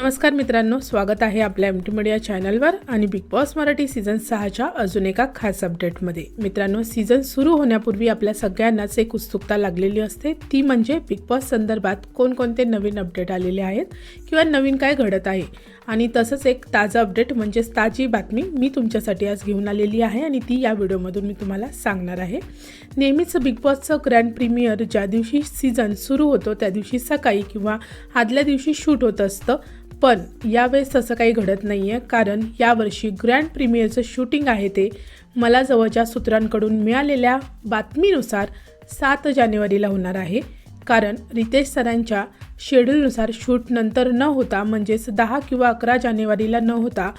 नमस्कार मित्रांनो स्वागत आहे आपल्या एम टी मीडिया चॅनलवर आणि बिग बॉस मराठी सीझन सहाच्या अजून एका खास अपडेटमध्ये मित्रांनो सीझन सुरू होण्यापूर्वी आपल्या सगळ्यांनाच एक उत्सुकता लागलेली असते. ती म्हणजे बिग बॉस संदर्भात कोणकोणते नवीन अपडेट आलेले आहेत किंवा नवीन काय घडत आहे. आणि तसंच एक ताजा अपडेट म्हणजेच ताजी बातमी मी तुमच्यासाठी आज घेऊन आलेली आहे आणि ती या व्हिडिओमधून मी तुम्हाला सांगणार आहे. नेहमीच बिग बॉसचं ग्रँड प्रीमियर ज्या दिवशी सीझन सुरू होतो त्या दिवशी सकाळी किंवा आदल्या दिवशी शूट होत असतं पण यावेळेस तसं काही घडत नाही आहे कारण यावर्षी ग्रँड प्रीमियरचं शूटिंग आहे ते मला जवळच्या सूत्रांकडून मिळालेल्या बातमीनुसार सात जानेवारीला होणार आहे. कारण रितेश सरांच्या शेड्यूलनुसार शूट नंतर न होता म्हणजेच दहा किंवा अकरा जानेवारीला न होता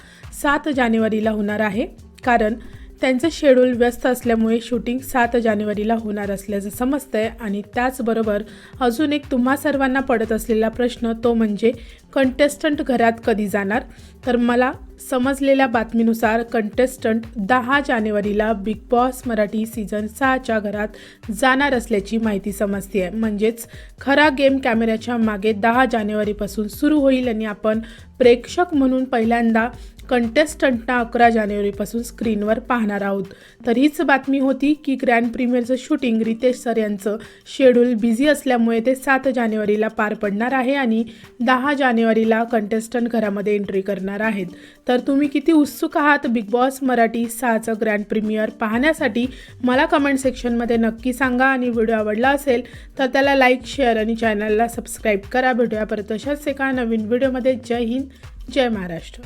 सात जानेवारीला होणार आहे. कारण त्यांचं शेड्यूल व्यस्त असल्यामुळे शूटिंग सात जानेवारीला होणार असल्याचं समजतंय आणि त्याचबरोबर अजून एक तुम्हा सर्वांना पडत असलेला प्रश्न तो म्हणजे कंटेस्टंट घरात कधी जाणार? तर मला समजलेल्या बातमीनुसार कंटेस्टंट दहा जानेवारीला बिग बॉस मराठी सीझन सहाच्या घरात जाणार असल्याची माहिती समजते आहे म्हणजेच खरा गेम कॅमेऱ्याच्या मागे दहा जानेवारीपासून सुरू होईल आणि आपण प्रेक्षक म्हणून पहिल्यांदा कंटेस्टंटना अकरा जानेवारीपासून स्क्रीनवर पाहणार आहोत. तर हीच बातमी होती की ग्रँड प्रीमियरचं शूटिंग रितेश सर यांचं शेड्यूल बिझी असल्यामुळे ते सात जानेवारीला पार पडणार आहे आणि दहा जानेवारीला कंटेस्टंट घरामध्ये एंट्री करणार आहेत. तर तुम्ही किती उत्सुक आहात बिग बॉस मराठी सहाचं ग्रँड प्रीमियर पाहण्यासाठी? मला कमेंट सेक्शनमध्ये नक्की सांगा आणि व्हिडिओ आवडला असेल तर त्याला लाईक शेअर आणि चॅनलला सबस्क्राईब करा. भेटूया परत तशाच एका नवीन व्हिडिओमध्ये जय हिंद जय महाराष्ट्र.